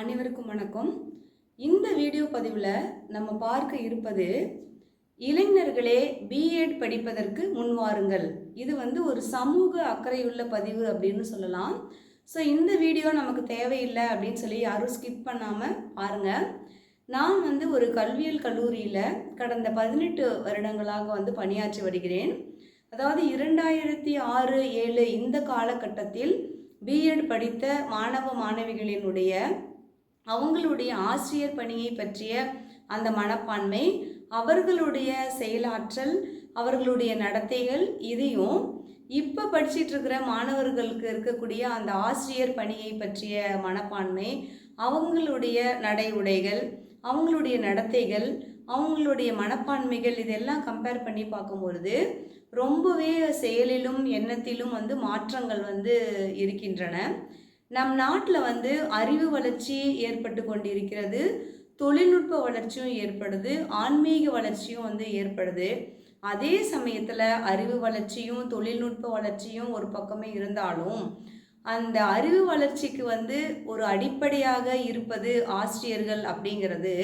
அனைவருக்கும் வணக்கம். இந்த வீடியோ பதிவில் நம்ம பார்க்க இருப்பது இளைஞர்களே பிஎட் படிப்பதற்கு முன்வாருங்கள் இது வந்து ஒரு சமூக அக்கறையுள்ள பதிவு அப்படின்னு சொல்லலாம். ஸோ இந்த வீடியோ நமக்கு தேவையில்லை அப்படின்னு சொல்லி யாரும் ஸ்கிப் பண்ணாமல் பாருங்கள் நான் வந்து ஒரு கல்வியல் கல்லூரியில் கடந்த பதினெட்டு வருடங்களாக வந்து பணியாற்றி வருகிறேன். அதாவது இரண்டாயிரத்தி ஆறு ஏழு இந்த காலகட்டத்தில் பிஎட் படித்த மாணவ மாணவிகளினுடைய அவங்களுடைய ஆசிரியர் பணியை பற்றிய அந்த மனப்பான்மை அவர்களுடைய செயலாற்றல் அவர்களுடைய நடத்தைகள் இதையும் இப்போ படிச்சிட்டு இருக்கிற மாணவர்களுக்கு இருக்கக்கூடிய அந்த ஆசிரியர் பணியை பற்றிய மனப்பான்மை அவங்களுடைய நடை உடைகள் அவங்களுடைய நடத்தைகள் அவங்களுடைய மனப்பான்மைகள் இதெல்லாம் கம்பேர் பண்ணி பார்க்கும்பொழுது ரொம்பவே செயலிலும் எண்ணத்திலும் வந்து மாற்றங்கள் வந்து இருக்கின்றன. நம் நாட்டில் வந்து அறிவு வளர்ச்சி ஏற்பட்டு கொண்டிருக்கிறது தொழில்நுட்ப வளர்ச்சியும் ஏற்படுது ஆன்மீக வளர்ச்சியும் வந்து ஏற்படுது. அதே சமயத்தில் அறிவு வளர்ச்சியும் தொழில்நுட்ப வளர்ச்சியும் ஒரு பக்கமே இருந்தாலும் அந்த அறிவு வளர்ச்சிக்கு வந்து ஒரு அடிப்படையாக இருப்பது ஆசிரியர்கள் அப்படிங்கிறது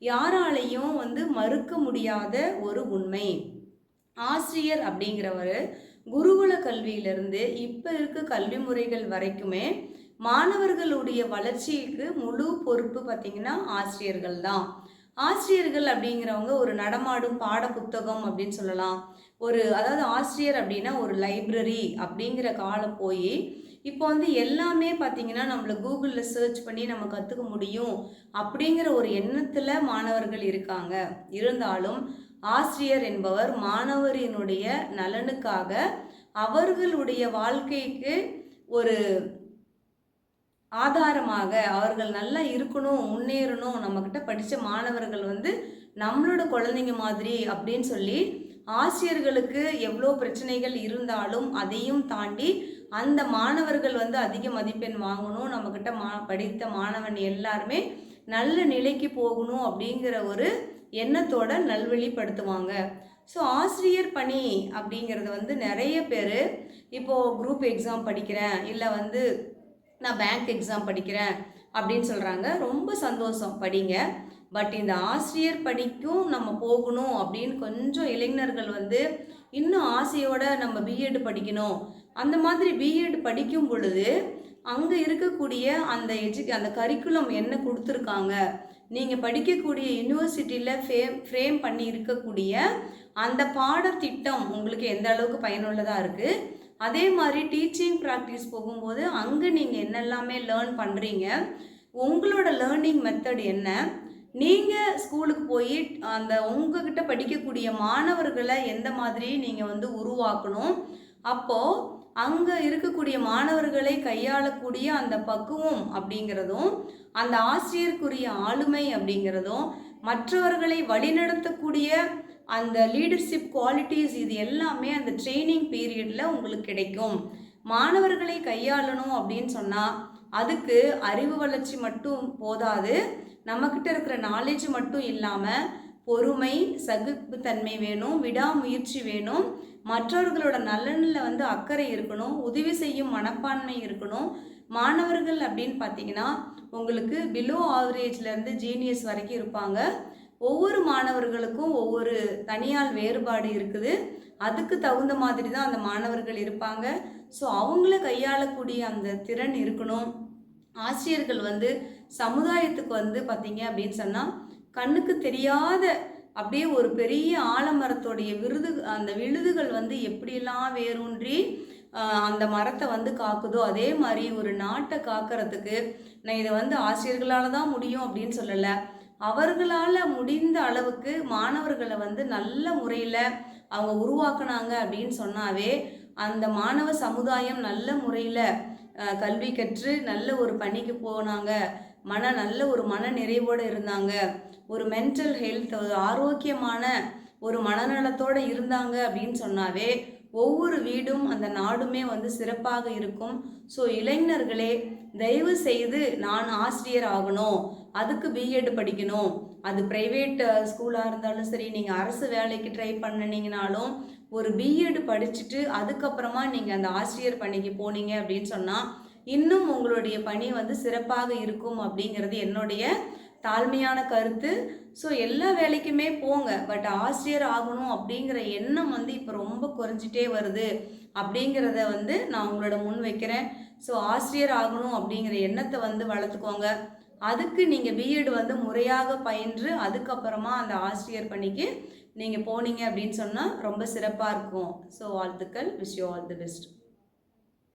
யாராலையும் வந்து மறுக்க முடியாத ஒரு உண்மை. ஆசிரியர் அப்படிங்கிறவர் குருகுல கல்வியிலிருந்து இப்போ இருக்க கல்வி முறைகள் வரைக்குமே மாணவர்களுடைய வளர்ச்சிக்கு முழு பொறுப்பு பார்த்திங்கன்னா ஆசிரியர்கள் தான் ஆசிரியர்கள் அப்படிங்கிறவங்க ஒரு நடமாடும் பாட புத்தகம் அப்படின்னு சொல்லலாம். ஒரு அதாவது ஆசிரியர் அப்படின்னா ஒரு லைப்ரரி அப்படிங்கிற காலம் போய் இப்போ வந்து எல்லாமே பார்த்திங்கன்னா நம்மளை கூகுளில் சர்ச் பண்ணி நம்ம கற்றுக்க முடியும் அப்படிங்கிற ஒரு எண்ணத்தில் மாணவர்கள் இருக்காங்க. இருந்தாலும் ஆசிரியர் என்பவர் மாணவரினுடைய நலனுக்காக அவர்களுடைய வாழ்க்கைக்கு ஒரு ஆதாரமாக அவர்கள் நல்லா இருக்கணும் முன்னேறணும் நம்மக்கிட்ட படித்த மாணவர்கள் வந்து நம்மளோட குழந்தைங்க மாதிரி அப்படின்னு சொல்லி ஆசிரியர்களுக்கு எவ்வளோ பிரச்சனைகள் இருந்தாலும் அதையும் தாண்டி அந்த மாணவர்கள் வந்து அதிக மதிப்பெண் வாங்கணும் நம்மக்கிட்ட மா படித்த மாணவன் எல்லாருமே நல்ல நிலைக்கு போகணும் அப்படிங்கிற ஒரு எண்ணத்தோட நல்வழிப்படுத்துவாங்க. ஸோ ஆசிரியர் பணி அப்படிங்கிறது வந்து நிறைய பேர் இப்போது குரூப் எக்ஸாம் படிக்கிறேன் இல்லை வந்து நான் பேங்க் எக்ஸாம் படிக்கிறேன் அப்படின்னு சொல்கிறாங்க ரொம்ப சந்தோஷம் படிங்க. பட் இந்த ஆசிரியர் படிக்கும் நம்ம போகணும் அப்படின்னு கொஞ்சம் இளைஞர்கள் வந்து இன்னும் ஆசையோட நம்ம பிஎட் படிக்கணும். அந்த மாதிரி பிஎட் படிக்கும் பொழுது அங்கே இருக்கக்கூடிய அந்த எஜு அந்த கரிக்குலம் என்ன கொடுத்துருக்காங்க? நீங்கள் படிக்கக்கூடிய யூனிவர்சிட்டியில் ஃபேம் ஃப்ரேம் பண்ணி இருக்கக்கூடிய அந்த பாடத்திட்டம் உங்களுக்கு எந்த அளவுக்கு பயனுள்ளதாக இருக்குது அதே மாதிரி டீச்சிங் ப்ராக்டிஸ் போகும்போது அங்கே நீங்கள் என்னெல்லாமே லேர்ன் பண்ணுறீங்க உங்களோட லேர்னிங் மெத்தட் என்ன? நீங்கள் ஸ்கூலுக்கு போய் அந்த உங்ககிட்ட படிக்கக்கூடிய மாணவர்களை எந்த மாதிரி நீங்கள் வந்து உருவாக்கணும்? அப்போது அங்கே இருக்கக்கூடிய மாணவர்களை கையாளக்கூடிய அந்த பக்குவம் அப்படிங்கிறதும் அந்த ஆசிரியருக்குரிய ஆளுமை அப்படிங்கிறதும் மற்றவர்களை வழிநடத்தக்கூடிய அந்த லீடர்ஷிப் குவாலிட்டிஸ் இது எல்லாமே அந்த ட்ரைனிங் பீரியடில் உங்களுக்கு கிடைக்கும். மாணவர்களை கையாளணும் அப்படின்னு சொன்னால் அதுக்கு அறிவு வளர்ச்சி மட்டும் போதாது. நம்மக்கிட்ட இருக்கிற நாலேஜ் மட்டும் இல்லாமல் பொறுமை சகிப்புத்தன்மை வேணும் விடாமுயற்சி வேணும். மற்றவர்களோட நலனில் வந்து அக்கறை இருக்கணும் உதவி செய்யும் மனப்பான்மை இருக்கணும். மாணவர்கள் அப்படின்னு பார்த்தீங்கன்னா உங்களுக்கு பிலோ ஆவரேஜ்லேருந்து ஜீனியஸ் வரைக்கும் இருப்பாங்க. ஒவ்வொரு மாணவர்களுக்கும் ஒவ்வொரு தனியால் வேறுபாடு இருக்குது. அதுக்கு தகுந்த மாதிரி தான் அந்த மாணவர்கள் இருப்பாங்க. ஸோ அவங்கள கையாளக்கூடிய அந்த திறன் இருக்கணும். ஆசிரியர்கள் வந்து சமுதாயத்துக்கு வந்து பார்த்தீங்க அப்படின்னு சொன்னால் கண்ணுக்கு தெரியாத அப்படியே ஒரு பெரிய ஆலமரத்தோடைய விருது அந்த விழுதுகள் வந்து எப்படியெல்லாம் வேரூன்றி அந்த மரத்தை வந்து காக்குதோ அதே மாதிரி ஒரு நாட்டை காக்கிறதுக்கு நான் இதை வந்து ஆசிரியர்களால் தான் முடியும் அப்படின்னு சொல்லலை. அவர்களால் முடிந்த அளவுக்கு மாணவர்களை வந்து நல்ல முறையில் அவங்க உருவாக்குனாங்க அப்படின்னு சொன்னாவே அந்த மாணவ சமுதாயம் நல்ல முறையில் கல்வி கற்று நல்ல ஒரு பணிக்கு போனாங்க. மன நல்ல ஒரு மன நிறைவோடு இருந்தாங்க. ஒரு மென்டல் ஹெல்த் ஒரு ஆரோக்கியமான ஒரு மனநலத்தோடு இருந்தாங்க அப்படின்னு சொன்னாவே ஒவ்வொரு வீடும் அந்த நாடுமே வந்து சிறப்பாக இருக்கும். ஸோ இளைஞர்களே தயவு செய்து நான் ஆசிரியர் ஆகணும் அதுக்கு பிஎட் படிக்கணும். அது ப்ரைவேட் ஸ்கூலாக uh, இருந்தாலும் சரி நீங்கள் அரசு வேலைக்கு ட்ரை பண்ணினீங்கனாலும் ஒரு பிஎட் படிச்சுட்டு அதுக்கப்புறமா நீங்கள் அந்த ஆசிரியர் பணிக்கு போனீங்க அப்படின்னு சொன்னால் இன்னும் உங்களுடைய பணி வந்து சிறப்பாக இருக்கும் அப்படிங்கிறது என்னுடைய தாழ்மையான கருத்து. ஸோ எல்லா வேலைக்குமே போங்க. பட் ஆசிரியர் ஆகணும் அப்படிங்கிற எண்ணம் வந்து இப்போ ரொம்ப குறைஞ்சிட்டே வருது. அப்படிங்கிறத வந்து நான் உங்களோட முன் வைக்கிறேன். ஸோ ஆசிரியர் ஆகணும் அப்படிங்கிற எண்ணத்தை வந்து வளர்த்துக்கோங்க. அதுக்கு நீங்கள் பிஎட் வந்து முறையாக பயின்று அதுக்கப்புறமா அந்த ஆசிரியர் பணிக்கு நீங்கள் போனீங்க அப்படின்னு சொன்னால் ரொம்ப சிறப்பாக இருக்கும். ஸோ வாழ்த்துக்கள். Wish you all the best